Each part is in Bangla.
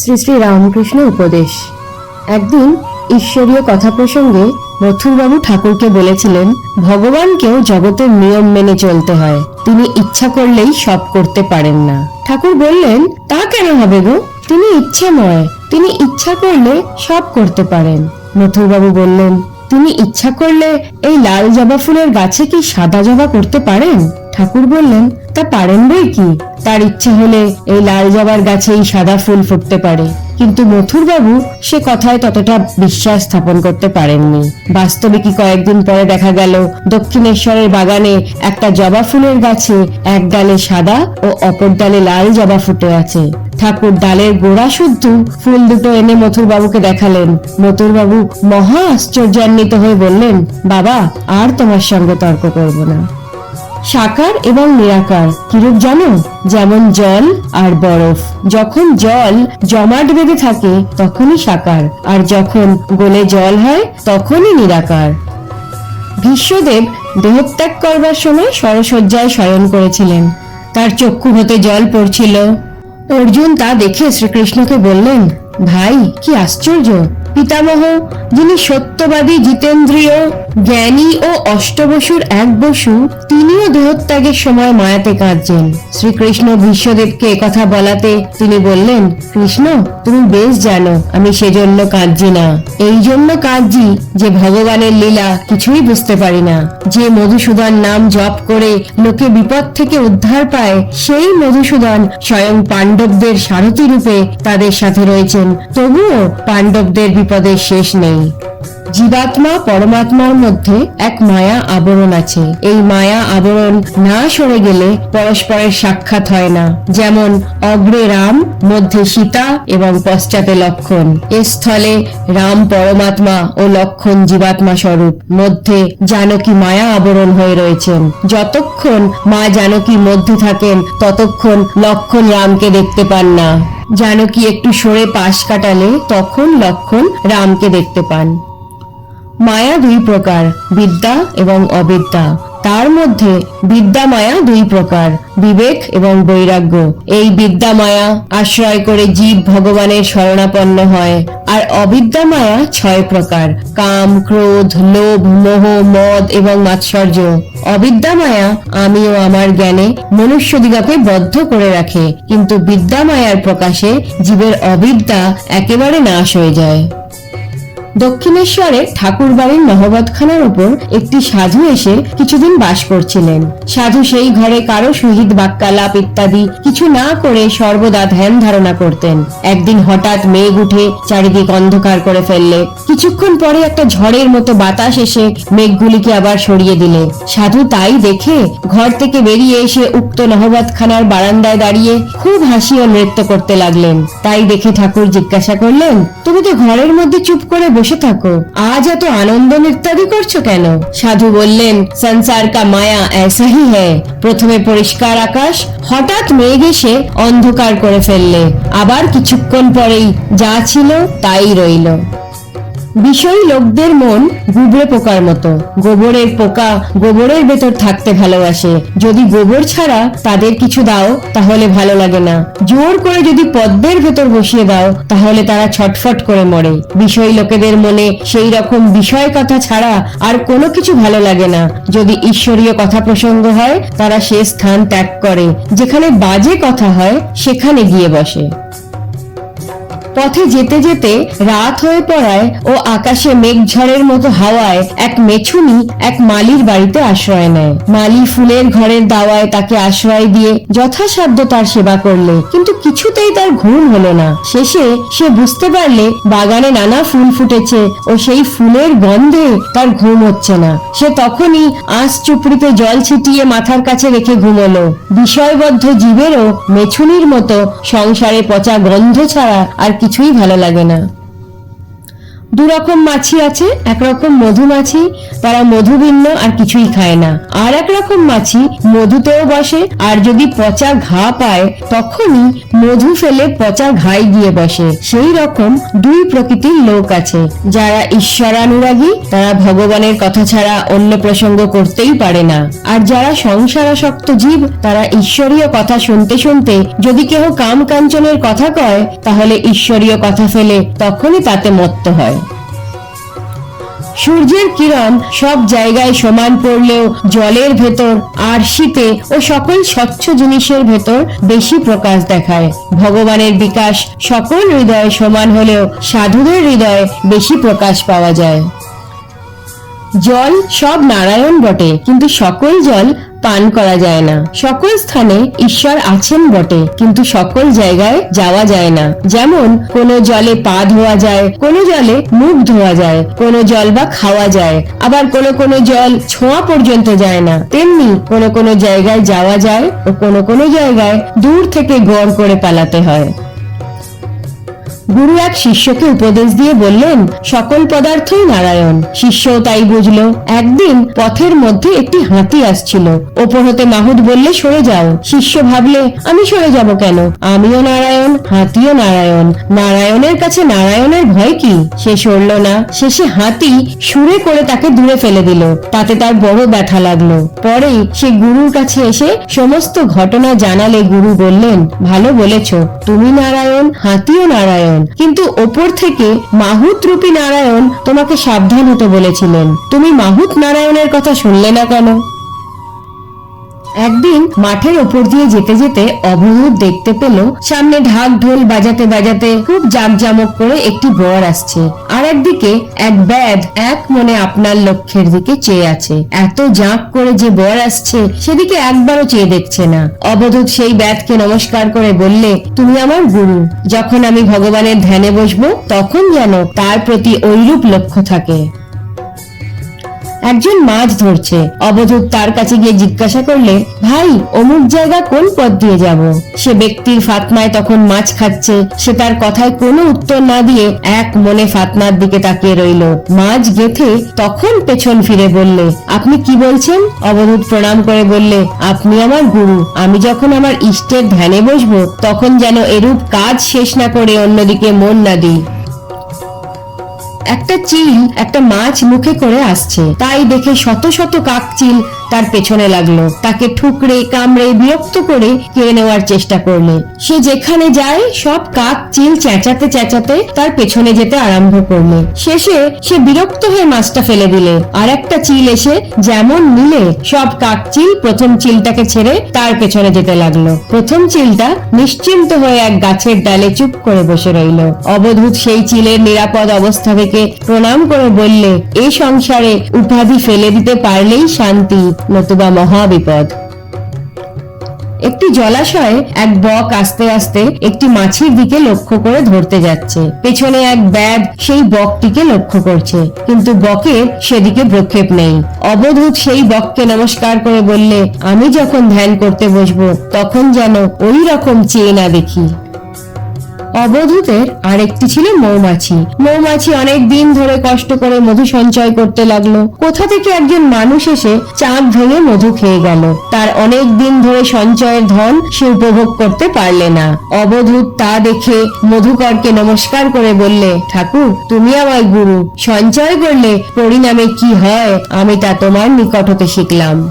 শ্রী শ্রী রামকৃষ্ণ উপদেশ। একদিন ঈশ্বরীয় কথা প্রসঙ্গে মথুরবাবু ঠাকুরকে বলেছিলেন, ভগবানকেও জগতের নিয়ম মেনে চলতে হয়, তিনি ইচ্ছা করলেই সব করতে পারেন না। ঠাকুর বললেন, তা কেন হবে গো? তিনি ইচ্ছাময়, তিনি ইচ্ছা করলে সব করতে পারেন। মথুরবাবু বললেন, তিনি ইচ্ছা করলে এই লাল জবা ফুলের গাছে কি সাদা জবা করতে পারেন? ঠাকুর বললেন, তা পারেন বই কি? তার ইচ্ছা হলে এই লাল জবার গাছেই সাদা ফুল ফুটতে পারে। কিন্তু মথুরবাবু সে কথায় ততটা বিশ্বাস স্থাপন করতে পারেননি। বাস্তবে কি কয়েকদিন পরে দেখা গেল, দক্ষিণেশ্বরের বাগানে একটা জবা ফুলের গাছে এক ডালে সাদা ও অপর ডালে লাল জবা ফুটে আছে। ঠাকুর ডালের গোড়া শুদ্ধ ফুল দুটো এনে মথুরবাবুকে দেখালেন। মথুরবাবু মহা আশ্চর্যান্বিত হয়ে বললেন, বাবা, আর তোমার সঙ্গে তর্ক করব না। সাকার এবং নিরাকার। কিরূপ জানো? যেমন জল আর বরফ। যখন জল জমাট বেঁধে থাকে, তখনই সাকার। আর যখন গলে জল হয়, তখনই নিরাকার। ভীষ্মদেব দেহত্যাগ করবার সময় সরসজ্জায় শয়ন করেছিলেন। তার চক্ষু হতে জল পড়ছিল। অর্জুন তা দেখে শ্রীকৃষ্ণকে বললেন, ভাই, কি আশ্চর্য! পিতামহ, যিনি সত্যবাদী জিতেন্দ্রীয়, জ্ঞানী ও অষ্টবসুর এক বসু, তিনিও দেহত্যাগের সময় মায়াতে কাঁদছেন। শ্রীকৃষ্ণ ভীষ্মদেবকে কথা বলাতে তিনি বললেন, কৃষ্ণ, তুমি বেশ জানো, আমি সেজন্য কাঁদছি না। এই জন্য কাঁদছি যে ভগবানের লীলা কিছুই বুঝতে পারি না। যে মধুসূদন নাম জপ করে লোকে বিপদ থেকে উদ্ধার পায়, সেই মধুসূদন স্বয়ং পাণ্ডবদের সারথী রূপে তাদের সাথে রয়েছেন। তবুও পাণ্ডবদের বিপদের শেষ নেই। জীবাত্মা পরমাত্মার মধ্যে এক মায়া আবরণ আছে। এই মায়া আবরণ না সরে গেলে পরস্পরের সাক্ষাৎ হয় না। যেমন অগ্রে রাম, মধ্যে সীতা এবং পশ্চাতে লক্ষণ। এ স্থলে রাম পরমাত্মা ও লক্ষণ জীবাত্মা স্বরূপ। মধ্যে জানকী মায়া আবরণ হয়ে রয়েছেন। যতক্ষণ মা জানকী মধ্যে থাকেন, ততক্ষণ লক্ষণ রামকে দেখতে পান না। জানকী একটু সরে পাশ কাটালে তখন লক্ষণ রামকে দেখতে পান। মায়া দুই প্রকার, বিদ্যা এবং অবিদ্যা। তার মধ্যে বিদ্যা মায়া দুই প্রকার, বিবেক এবং বৈরাগ্য। এই বিদ্যা মায়া আশ্রয় করে জীব ভগবানের শরণাপন্ন হয়, আর অবিদ্যা মায়া ছয় প্রকার, কাম, ক্রোধ, লোভ, মোহ, মদ এবং মাৎসর্য। অবিদ্যা মায়া আমি ও আমার জ্ঞানে মনুষ্যদিগকে বদ্ধ করে রাখে, কিন্তু বিদ্যা মায়ার প্রকাশে জীবের অবিদ্যা একেবারে নাশ হয়ে যায়। দক্ষিণেশ্বরে ঠাকুর বাড়ির নহবতখানার উপর একটি সাধু এসে কিছুদিন বাস করছিলেন। সাধু সেই ঘরে কারও সহিত বাক্যালাপ ইত্যাদি কিছু না করে সর্বদা ধ্যান ধারণা করতেন। একদিন হঠাৎ মেঘ উঠে চারিদিক অন্ধকার করে ফেললে। কিছুক্ষণ পরে একটা ঝড়ের মতো বাতাস এসে মেঘগুলিকে আবার সরিয়ে দিলে। সাধু তাই দেখে ঘর থেকে বেরিয়ে এসে উক্ত নহবতখানার বারান্দায় দাঁড়িয়ে খুব হাসি ও নৃত্য করতে লাগলেন। তাই দেখে ঠাকুর জিজ্ঞাসা করলেন, তুমি তো ঘরের মধ্যে চুপ করে বসে থাকো আজ এত আনন্দ ইত্যাদি করছো কেন সাধু বললেন সংসার কা মায়া ऐसा ही है প্রথমে পরিষ্কার আকাশ হঠাৎ মেঘ এসে অন্ধকার করে ফেললে আবার কিছুক্ষণ পরেই যা ছিল তাই রইল বিষয় লোকদের মন গুবরে পোকার মতো। গোবরের পোকা গোবরের ভেতর থাকতে ভালোবাসে। যদি গোবর ছাড়া তাদের কিছু দাও, তাহলে ভালো লাগে না। জোর করে যদি পদ্মের ভেতর বসিয়ে দাও, তাহলে তারা ছটফট করে মরে। বিষয় লোকেদের মনে সেই রকম বিষয় কথা ছাড়া আর কোনো কিছু ভালো লাগে না। যদি ঈশ্বরীয় কথা প্রসঙ্গ হয়, তারা সে স্থান ত্যাগ করে। যেখানে বাজে কথা হয়, সেখানে গিয়ে বসে। পথে যেতে যেতে রাত হয়ে পড়ায় ও আকাশে মেঘঝড়ের মতো হাওয়ায় এক মেছুনি এক মালির বাড়িতে আশ্রয় নেয়। মালি ফুলের ঘরের দাওয়ায় তাকে আশ্রয় দিয়ে যথাসাধ্য তার সেবা করলে। কিন্তু কিছুতেই তার ঘুম হলো না। শেষে সে বুঝতে পারলে বাগানে নানা ফুল ফুটেছে ও সেই ফুলের গন্ধে তার ঘুম হচ্ছে না। সে তখনই আঁশ চুপড়িতে জল ছিটিয়ে মাথার কাছে রেখে ঘুমলো। বিষয়বদ্ধ জীবেরও মেছুনির মতো সংসারে পচা গন্ধ ছাড়া আর কিছুই ভালো লাগে না। দু রকম মাছি আছে, একরকম মধুমাছি তারা মধুভিন্ন আর কিছুই খায় না। আর এক রকম মাছি মধুতেও বসে, আর যদি পচা ঘা পায়, তখনই মধু ফেলে পচা ঘাই গিয়ে বসে। সেই রকম দুই প্রকৃতির লোক আছে, যারা ঈশ্বরানুরাগী, তারা ভগবানের কথা ছাড়া অন্য প্রসঙ্গ করতেই পারে না। আর যারা সংসারাসক্ত জীব, তারা ঈশ্বরীয় কথা শুনতে শুনতে যদি কেহ কাম কাঞ্চনের কথা কয়, তাহলে ঈশ্বরীয় কথা ফেলে তখনই তাতে মত্ত হয়। সূর্যের কিরণ সব জায়গায় সমান পড়লেও জলের ভেতর আর শীতে ও সকল স্বচ্ছ জিনিসের ভেতর বেশি প্রকাশ দেখায়। ভগবানের বিকাশ সকল হৃদয়ে সমান হলেও সাধুদের হৃদয়ে বেশি প্রকাশ পাওয়া যায়। জল সব নারায়ণ বটে, কিন্তু সকল জল পান করা যায় না। সকল স্থানে ঈশ্বর আছেন বটে, কিন্তু সকল জায়গায় যাওয়া যায় না। যেমন, কোন জলে পা ধোয়া যায়, কোন জলে মুখ ধোয়া যায়, কোন জল বা খাওয়া যায়, আবার কোন কোন জল ছোঁয়া পর্যন্ত যায় না। তেমনি, কোন কোন জায়গায় যাওয়া যায় ও কোন কোন জায়গায় দূর থেকে গড় করে পালাতে হয়। গুরু এক শিষ্যকে উপদেশ দিয়ে বললেন, সকল পদার্থই নারায়ণ। শিষ্য তাই বুঝল। একদিন পথের মধ্যে একটি হাতি আসছিল। ওপর হতে মাহুদ বললে, সরে যাও। শিষ্য ভাবলে, আমি সরে যাব কেন? আমিও নারায়ণ, হাতিও নারায়ণ। নারায়ণের কাছে নারায়ণের ভয় কি? সে সরল না। শেষে হাতি সুরে করে তাকে দূরে ফেলে দিল। তাতে তার বড় ব্যথা লাগল। পরে সে গুরুর কাছে এসে সমস্ত ঘটনা জানালে গুরু বললেন, ভালো বলেছ। তুমি নারায়ণ, হাতিও নারায়ণ। কিন্তু ওপর থেকে মাহুত রূপী নারায়ণ তোমাকে সাবধান হতে বলেছিলেন। তুমি মাহুত নারায়ণের কথা শুনলে না কেন? একদিন মাঠের ওপর দিয়ে যেতে যেতে অবরোধ দেখতে পেল, সামনে ঢাক ঢোল বাজাতে বাজাতে খুব জাঁকজামক করে একটি বর আসছে। আর একদিকে এক ব্যাদ এক মনে আপনার লক্ষ্যের দিকে চেয়ে আছে। এত জাঁক করে যে বর আসছে, সেদিকে একবারও চেয়ে দেখছে না। অবধূত সেই ব্যাদকে নমস্কার করে বললে, তুমি আমার গুরু। যখন আমি ভগবানের ধ্যানে বসবো, তখন যেন তার প্রতি ঐরূপ লক্ষ্য থাকে। একজন মাছ ধরছে। অবধূত তার কাছে গিয়ে জিজ্ঞাসা করলে, ভাই, অমুক জায়গা কোন পথ দিয়ে যাব? সে ব্যক্তির ফাতনায় তখন মাছ খাচ্ছে। সে তার কথায় কোনো উত্তর না দিয়ে এক মনে ফাতনার দিকে তাকিয়ে রইল। মাছ গেথে তখন পেছন ফিরে বললে, আপনি কি বলছেন? অবধূত প্রণাম করে বললে, আপনি আমার গুরু। আমি যখন আমার ইষ্টের ধ্যানে বসবো, তখন যেন এরূপ কাজ শেষ না করে অন্যদিকে মন না দিই। একটা চিল একটা মাছ মুখে করে আসছে। তাই দেখে শত শত কাক চিল তার পেছনে লাগল। তাকে ঠুকরে, কামড়ে, বিরক্ত করে কেড়ে নেওয়ার চেষ্টা করলে। সে যেখানে যায়, সব কাক চিল চেঁচাতে চেঁচাতে তার পেছনে যেতে আরম্ভ করলে। শেষে সে বিরক্ত হয়ে মাছটা ফেলে দিলে। আর একটা চিল এসে যেমন নিলে, সব কাক চিল প্রথম চিলটাকে ছেড়ে তার পেছনে যেতে লাগল। প্রথম চিলটা নিশ্চিন্ত হয়ে এক গাছের ডালে চুপ করে বসে রইল। অবধূত সেই চিলের নিরাপদ অবস্থা থেকে প্রণাম করে বললে, এ সংসারে উপাধি ফেলে দিতে পারলেই শান্তি। নতুবা মহাবিপদ। একটি জলাশয়ে এক বক আস্তে আস্তে একটি মাছির দিকে লক্ষ্য করে ধরতে যাচ্ছে। পেছনে এক ব্যাগ সেই বকটিকে লক্ষ্য করছে। কিন্তু বকের সেদিকে প্রক্ষেপ নেই। অবধূত সেই বককে নমস্কার করে বললে, আমি যখন ধ্যান করতে বসবো, তখন যেন ওই রকম চেয়ে না দেখি। অবধূতের আরেকটি ছিল মৌমাছি। মৌমাছি অনেক দিন ধরে কষ্ট করে মধু সঞ্চয় করতে লাগল। কোথা থেকে একজন মানুষ এসে চাঁদ ভেঙে মধু খেয়ে গেল? তার অনেক দিন ধরে সঞ্চয়ের ধন সে উপভোগ করতে পারলে না। অবধূত তা দেখে মধুকরকে নমস্কার করে বললে, ঠাকুর, তুমি আমার গুরু। সঞ্চয় করলে পরিণামে কি হয়? আমি তা তোমার নিকট হতে শিখলাম।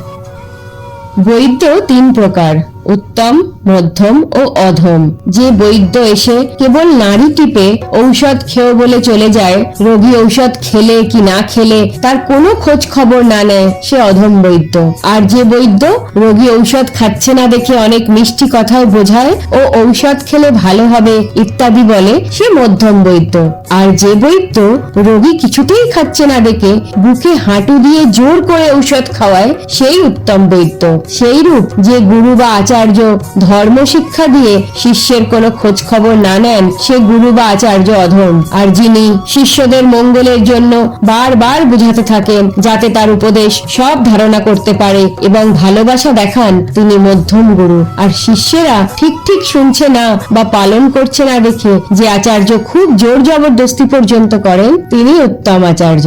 বৈদ্য তিন প্রকার, উত্তম মধ্যম ও অধম। যে বৈদ্য এসে কেবল নারী টিপে ঔষধ খেও বলে চলে যায়, রোগী ঔষধ খেলে কি না খেলে তার কোনো খোঁজ খবর না নেয়, সে অধম বৈদ্য। আর যে বৈদ্য রোগী ঔষধ খাচ্ছে না দেখে অনেক মিষ্টি কথাও বোঝায় ও ঔষধ খেলে ভালো হবে ইত্যাদি বলে সে মধ্যম বৈদ্য। আর যে বৈদ্য রোগী কিছুতেই খাচ্ছে না দেখে বুকে হাঁটু দিয়ে জোর করে ঔষধ খাওয়ায়, সেই উত্তম বৈদ্য। সেই রূপ যে গুরু বা আচার্য ধর্ম শিক্ষা দিয়ে শিষ্যের কোনো খোঁজ খবর না নেন সে গুরু বা আচার্য অধম। আর যিনি শিষ্যদের মঙ্গলের জন্য বারবার বুঝাতে থাকেন, যাতে তার উপদেশ সব ধারণা করতে পারে এবং ভালোবাসা দেখান তিনি মধ্যম গুরু। আর শিষ্যেরা ঠিক ঠিক শুনছে না বা পালন করছে না দেখে যে আচার্য খুব জোর জবরদস্তি পর্যন্ত করেন তিনি উত্তম আচার্য।